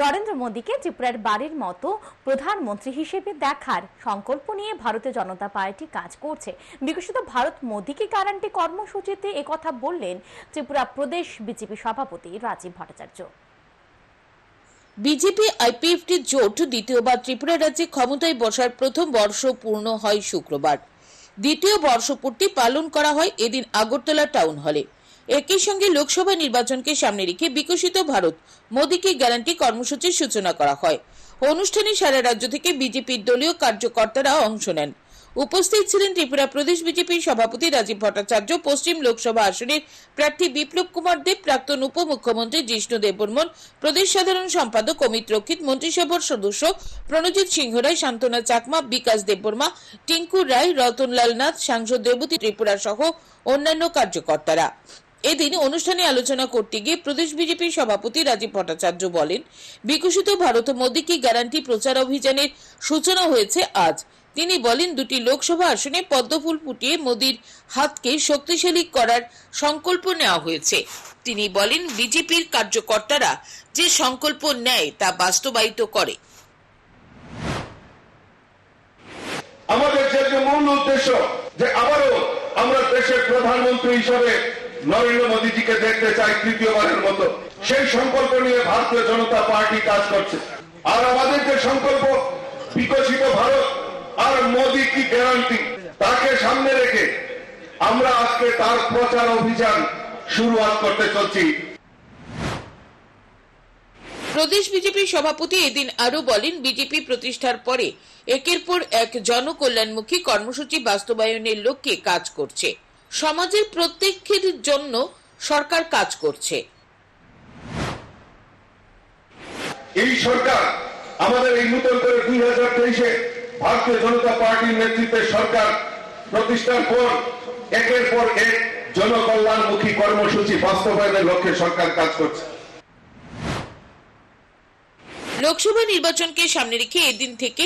নরেন্দ্র মোদীকে ত্রিপুরার বাড়ির মতো প্রধানমন্ত্রী হিসেবে দেখার সংকল্প নিয়ে ভারতীয় জনতা পার্টি কাজ করছে। বিকশিত ভারত মোদীকে গ্যারান্টি কর্মসূচিতে একথা বললেন ত্রিপুরা প্রদেশ বিজেপি সভাপতি রাজীব ভট্টাচার্য। বিজেপি আইপিএফটি জোট দ্বিতীয়বার ত্রিপুরা রাজ্যে ক্ষমতায় বসার প্রথম বর্ষ পূর্ণ হয় শুক্রবার। দ্বিতীয় বর্ষপূর্তি পালন করা হয় এদিন আগরতলা টাউন হলে। একই সঙ্গে লোকসভা নির্বাচনকে সামনে রেখে বিকশিত ভারত, মোদীকে গ্যারান্টি কর্মসূচির সূচনা করা হয়। অনুষ্ঠানে সারা রাজ্য থেকে বিজেপির দলীয় কার্যকর্তারা অংশ নেন। উপস্থিত ছিলেন ত্রিপুরা প্রদেশ বিজেপির সভাপতি রাজীব ভট্টাচার্য, পশ্চিম লোকসভা আসনের প্রার্থী বিপ্লব কুমার দেব, প্রাক্তন উপমুখ্যমন্ত্রী জিষ্ণু দেববর্মন, প্রদেশ সাধারণ সম্পাদক অমিত রক্ষিত, মন্ত্রিসভার সদস্য প্রণজিৎ সিংহ রায় শান্তনা চাকমা, বিকাশ দেববর্মা, টিঙ্কু রায়, রতনলাল নাথ, সাংসদ দেবতী ত্রিপুরা সহ অন্যান্য কার্যকর্তারা। এদিন অনুষ্ঠানে আলোচনা করতে গিয়ে প্রদেশ বিজেপির সভাপতি রাজীব ভট্টাচার্য বলেন, বিকশিত ভারত মোদীকে গ্যারান্টি প্রচার অভিযানের সূচনা হয়েছে আজ? তিনি বলেন, দুটি লোকসভা আসনে পদ্মফুল ফুটিয়ে মোদীর হাতকে শক্তিশালী করার সংকল্প নেওয়া হয়েছে। তিনি বলেন, বিজেপির কার্যকর্তারা যে সংকল্প নেয় তা বাস্তবায়িত করে। আমাদের যে মূল উদ্দেশ্য, যে আবারও আমরা দেশের প্রধানমন্ত্রী হিসেবে নরেন্দ্র মোদীজিকে দেখতে চাই তৃতীয়বারের মতো। সেই সংকল্প নিয়ে ভারতীয় জনতা পার্টি কাজ করছে। আর আমাদের যে সংকল্প, বিকশিত ভারত আর মোদী কি গ্যারান্টি তাকে সামনে রেখে আমরা আজকে তার প্রচার অভিযান শুরুয়াত করতে চলছি। প্রদেশ বিজেপির সভাপতি এদিন আরও বলেন, বিজেপি প্রতিষ্ঠার পরে একের পর এক জনকল্যাণমুখী কর্মসূচি বাস্তবায়নের লক্ষ্যে কাজ করছে। সমাজের প্রত্যেকের জন্য সরকার কাজ করছে। এই সরকার আমাদের এই নতুন করে দুই হাজার তেইশে ভারতীয় জনতা পার্টির নেতৃত্বে সরকার প্রতিষ্ঠার পর একের পর এক জনকল্যাণমুখী কর্মসূচি বাস্তবায়নের লক্ষ্যে সরকার কাজ করছে। লোকসভা নির্বাচনকে সামনে রেখে এদিন থেকে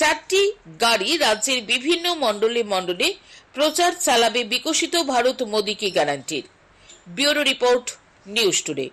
চারটি গাড়ি রাজ্যের বিভিন্ন মণ্ডলে মণ্ডলে প্রচার চালাবে বিকশিত ভারত মোদীকে গ্যারান্টির ব্যুরো রিপোর্ট নিউজ টুডে।